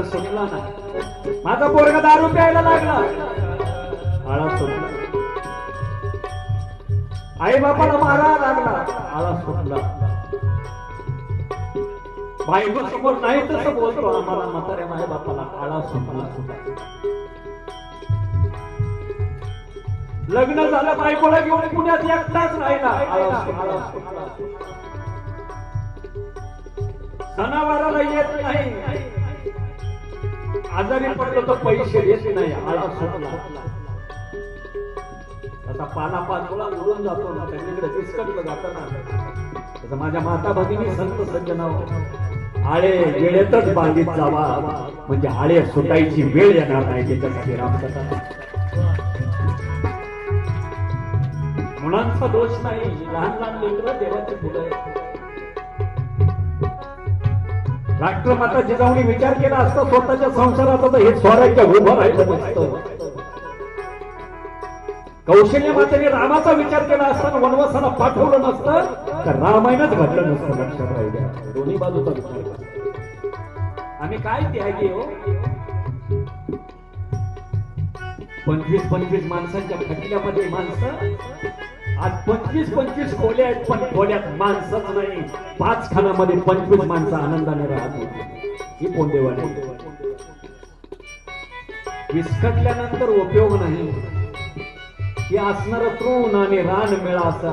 तर सुटला नाही. माझा पोरगा दारू प्यायला लागला. आळा सुटला. आई बापाला मारा लागला. आळा सुटला. बायको समोर नाही तसं बोलतो. आम्हाला म्हाताऱ्या माझ्या बापाला आळा सुटला सुटला. लग्न झालं बायकोला घेऊन पुण्यात एकटाच राहिला. आळा सुटला, सुटला. सणावाराला येत नाही. आजारी पडलो तर पैसे देत नाही आळा सुटला. आता पाना पाचोळा उडून जातो ना त्यांच्याकडे बिस्कटलं जातं ना तसं माझ्या माता भगिनी संत सज्जनाव आळे वेळेतच बांधित जावा. म्हणजे आळे सुटायची वेळ येणार नाही त्याच्यासाठी रामकथा. मुलांचा दोष नाही. लहान लहान लेकरं देवाची फुलं आहेत. राष्ट्रमाता जिजाऊने विचार केला असता स्वतःच्या संसारात तर हे स्वराज्य उभं राहिलं नसतं. कौशल्य मातेने रामाचा विचार केला असताना वनवासाला पाठवलं नसतं तर रामायणच घडलं नसतं लक्षात राहू द्या. दोन्ही बाजूचा विचार आम्ही काय त्यागी हो? पंचवीस पंचवीस माणसांच्या खटल्यामध्ये माणसं आज पंचवीस पंचवीस खोल्या आहेत पण खोल्यात माणसंच नाही. पाच खानामध्ये पंचवीस माणसं आनंदाने राहत होती. ही पोंडेवाडी विस्कटल्यानंतर उपयोग नाही. हे असणार तृण आणि रान मिळा असा